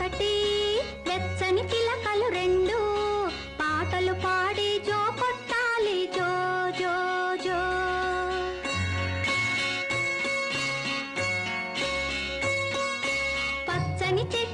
ఒకటి వెచ్చని పిలకలు రెండు. పాటలు పాడి జో కొట్టాలి జో జో జో. పచ్చని చెట్టు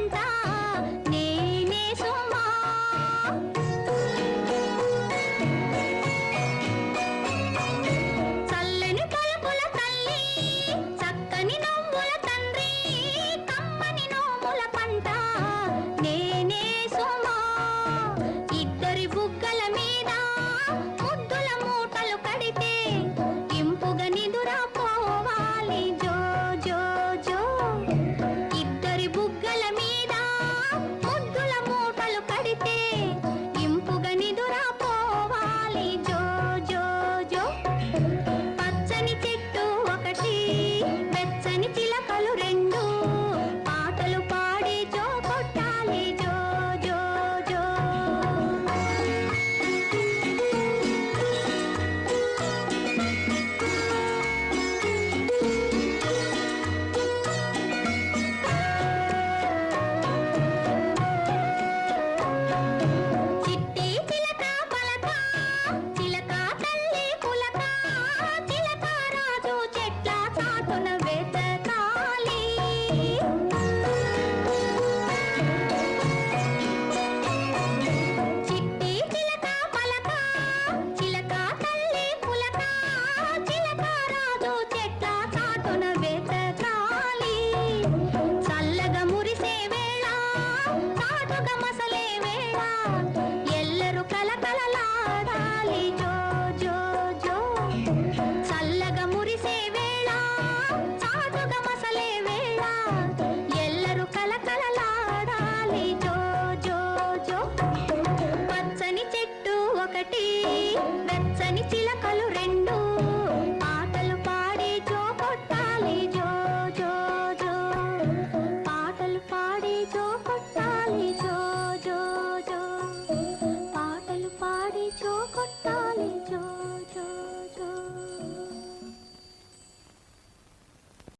கண்டா மனவே